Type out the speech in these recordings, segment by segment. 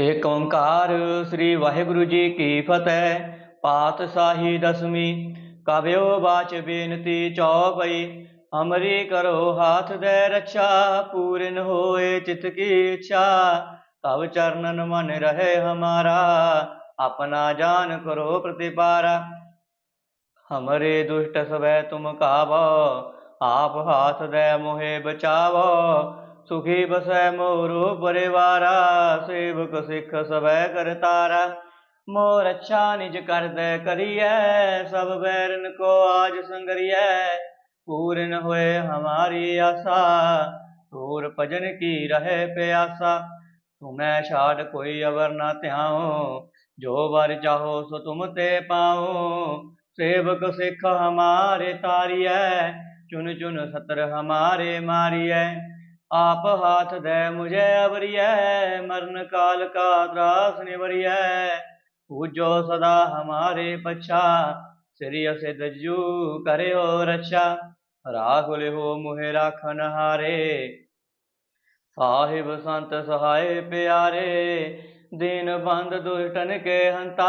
एक ओंकार श्री वाहेगुरु जी की फतेह पातशाही दसवीं। कव्यो बाच बेनती चौपई अमरी करो हाथ दे रक्षा, पूर्ण होए चित की इच्छा। तब चरणन मन रहे हमारा, अपना जान करो प्रतिपारा। हमरे दुष्ट सब तुम काबो, आप हाथ दे मोहे बचावो। सुखी बस मोरू परिवारा, सेवक सिख सब करतारा मोर अच्छा निज कर दे करिए सब बैरन को आज संगरिए पूर्ण हुए हमारी आशा तोर भजन की रहे प्यासा। तुम्हें शाड कोई अवर ना त्याओ जो बार चाहो सो तुम ते पाओ सेवक सिख हमारे तारिय, चुन चुन सतर हमारे मारिय। आप हाथ दे मुझे अबरिय मरण काल का द्रास निवरिय पूजो सदा हमारे पक्षा, श्री से दज्जू करे हो रक्षा। राहुल हो मुहे राखन हारे, साहिब संत सहाय प्यारे। दीन बंद दुष्टन के हंता,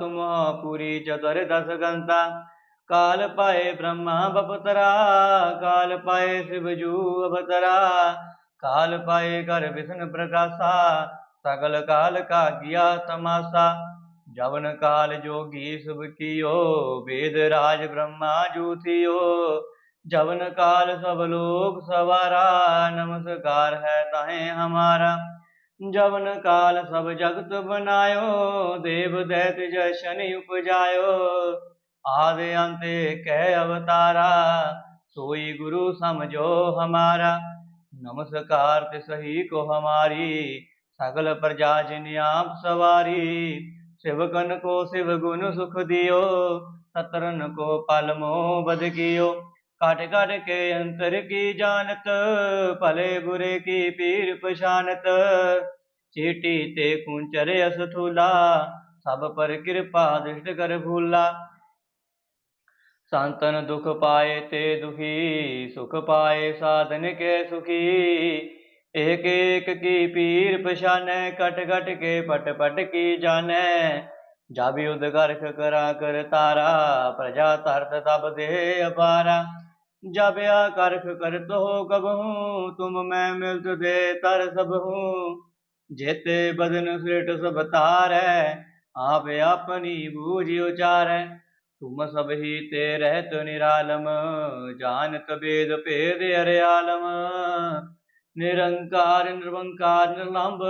तुम पूरी चतुर दस गंता। काल पाए ब्रह्मा बपतरा, काल पाए शिवजू अवतरा, काल पाए कर विष्णु प्रकाशा, सकल काल का किया तमाशा। जवन काल जोगी शुभ कियो, वेद राज ब्रह्मा जूथियो जवन काल सब लोग सवारा, नमस्कार है ताहें हमारा। जवन काल सब जगत बनायो, देव दैत्य जय शनि उपजायो। आदि अंत कह अवतारा सोई गुरु समझो हमारा नमस्कार ते सही को हमारी सकल प्रजा जिन आप सवारी शिवकन को शिव गुण सुख दियो सतरन को पलमो बद कियो काट काट के अंतर की जानत भले बुरे की पीर पछानत चीटी ते कुंचर असथूला सब पर कृपा दृष्ट कर भूला संतन दुख पाए ते दुखी, सुख पाए साधन के सुखी। एक एक की पीर पछाने, कट कट के पट पट की जाने। जब युद्ध गर्ख करा कर तारा, प्रजा तरत तब दे अपारा। जब या करख तो हो कबहू तुम मैं मिलत दे तर सब हूँ। जेते बदन सृट सब तारै, आप अपनी बूझ उचारै। तुम सब ही ते रहत निरालम जानत वेद भेद अरयालम निरंकार निर्वंकार निर्लंब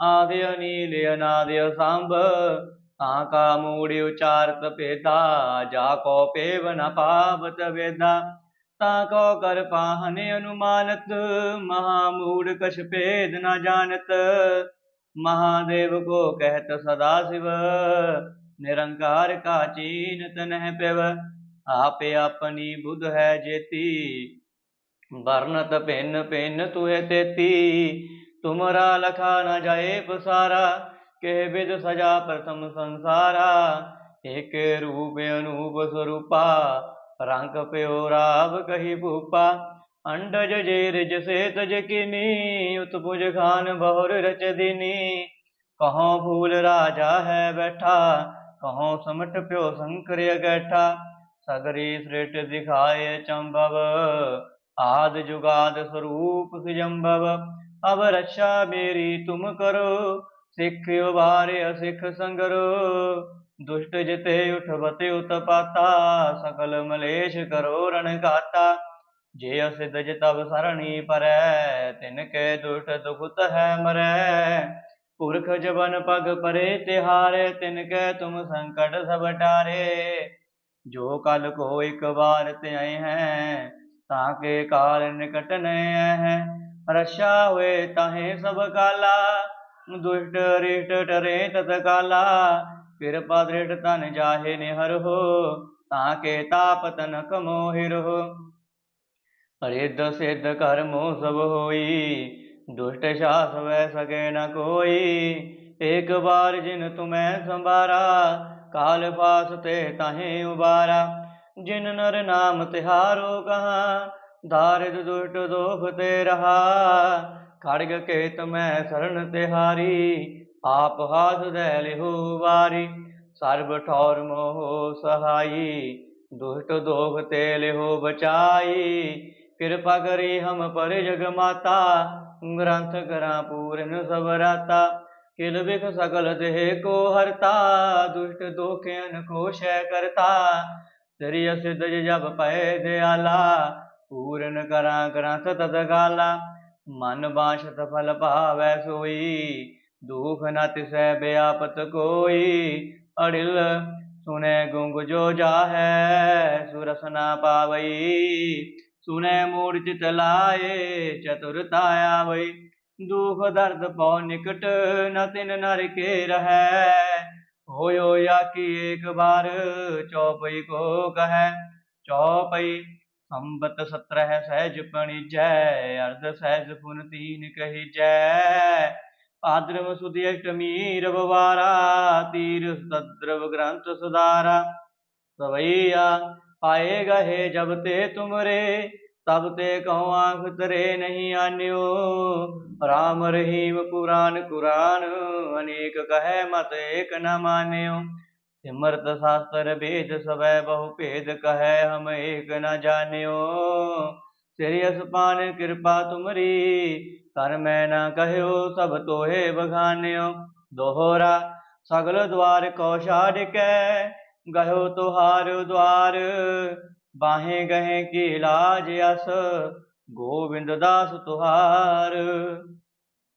आदि अनील अनादि सांब आका मूढ़ उचारत पेदा जाको पेव न पावत वेदा ताको कर पाहने अनुमानत महामूढ़ कछ भेद न जानत महादेव को कहत सदा शिव निरंकार का चीनत नह पेव, आपे अपनी बुध है जेती। वर्णत पिन पिन तुहे तेती, तुमरा लखा न जाए पसारा, के विद सजा प्रथम संसारा। एक रूप अनूप स्वरूपा रंग प्यो राव कही भूपा। अंडज जेर जसे तज किनी उत्पुज खान बहुर रच दिनी। कहो फूल राजा है बैठा कहो समट प्यो शंकर गैठा, सगरी सृट दिखाए चंबव आद जुगाद स्वरूप सिजंबव अब रक्षा मेरी तुम करो, सिख उबारे सिख संगरो। दुष्ट जिते उठबते उत्पाता सकल मलेश करो रण गाता। जे सिद्ध जितब सरणी परै, तिनके दुष्ट दुखत है मरै। पुरख जबन पग परे तिहारे, तिनके तुम संकट सब टारे। जो कल को एक बार त्याए हैं, ताके काल निकट नए हैं। रक्षा हुए ताहे सब काला, दुष्ट रिष्ट टरे तत्काला। कृपा दृढ़ तन जाहे निहर हो, ताके ताप तनक मोहिर हो। रिद्ध सिद्ध कर्मो सब होई दुष्ट शास वह सके न कोई। एक बार जिन तुम्हें संभारा, काल पास ते तहें उबारा। जिन नर नाम तिहारो कहा दारिद दुष्ट दोखते रहा। खड़ग के तुम्हें शरण तिहारी आप हाथ दैल बारी सर्व ठौर मोह सहाई, दुष्ट दोख तेल हो बचाई। कृपा करी हम पर जग माता ग्रंथ करा पूर्ण सबराता, किल बिख सकल देह को हरता, दुष्ट दोखे को करता। श्री सिद्ध जब पय दयाला, पूर्ण करा ग्रंथ तदगाला मन बाशत फल पावै सोई, दुख न तिसे व्यापत कोई। अड़िल सुने गुंग जो जाहै सुरसना पावई सुने मूर्चित लाए चतुरताया वही दुख दर्द पौ निकट, न तिन नर के रह। होयो या कि एक बार, चौपई को कह। चौपई, संबत सत्रह सहज पणि जय अर्ध सहज पुन तीन कही जय। पाद्रव सुद अष्टमी तीर सद्रव ग्रंथ सुधारा। सवैया पाए गहे जब ते तुमरे तब ते कहो आँख तरे नहीं आन्यो। राम रहीम पुराण, कुरान अनेक कहे मत एक न मान्यो। सिमरत शास्त्र भेद सवै बहु भेद कहे हम एक न जान्यो। श्री पान कृपा तुमरी कर मैं न कहो सब तोहे बघान्यो। दोहरा, सगल द्वार को छाड़ के गयो तुहार द्वार। बाहें गहें की लाज अस गोविंद दास तुहार।